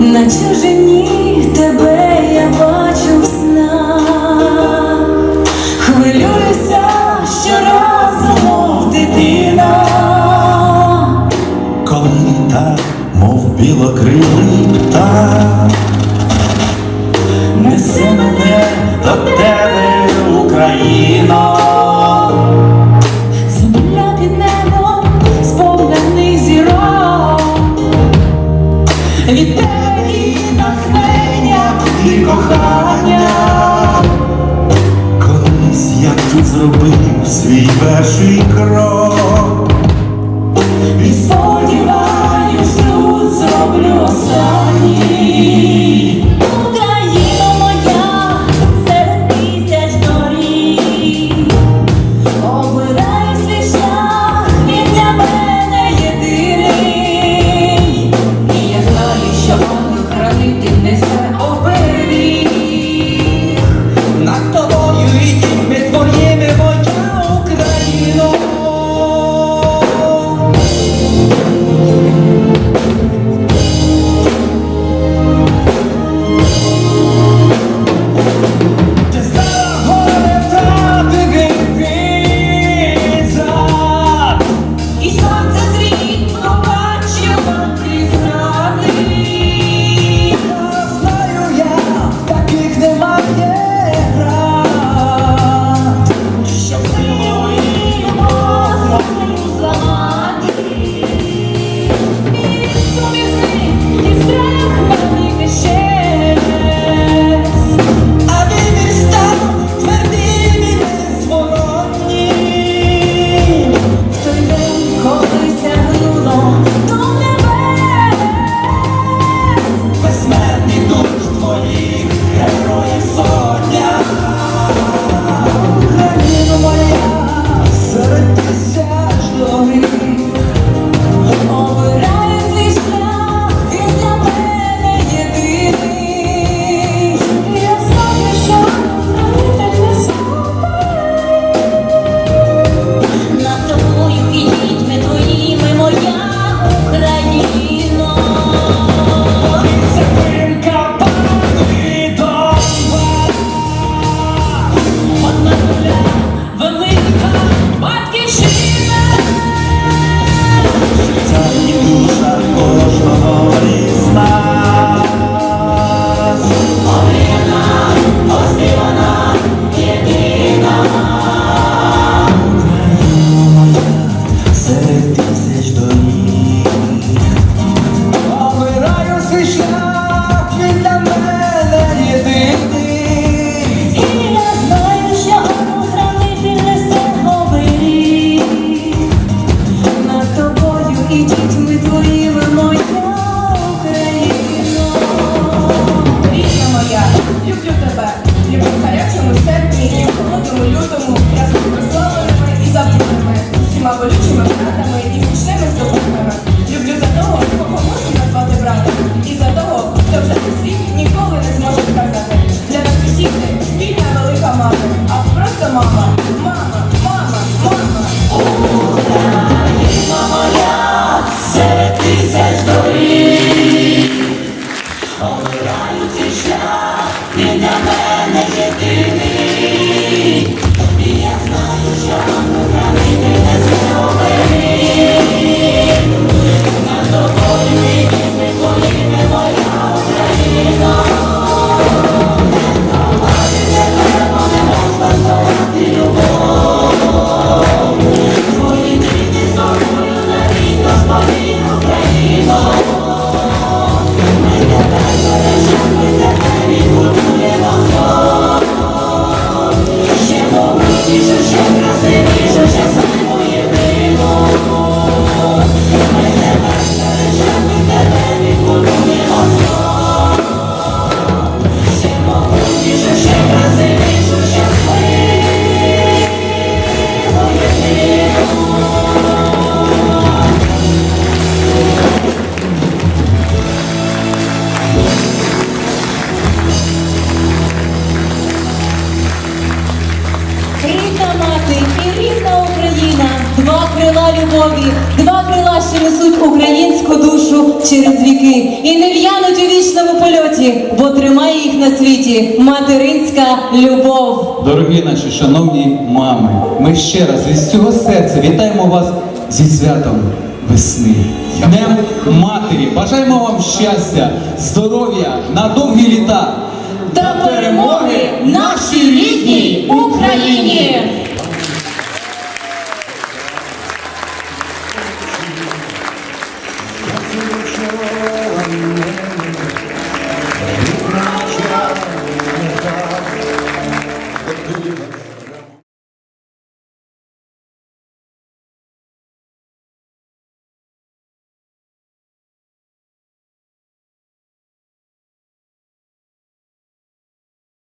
На чужині тебе я бачу в снах, хвилююся щоразу, мов дитина. коли так, мов білокрилий птах, несе мене до тебе, Україно, Земля під небом сповнений зірок, від тебе і натхнення, і кохання. колись я тут зробив свій перший крок, нові, два крила, що несуть українську душу через віки і не в'януть у вічному польоті, бо тримає їх на світі материнська любов. Дорогі наші шановні мами, ми ще раз від всього серця вітаємо вас зі святом весни. Днем матері! Бажаємо вам щастя, здоров'я на довгі літа Та перемоги нашій рідній Україні!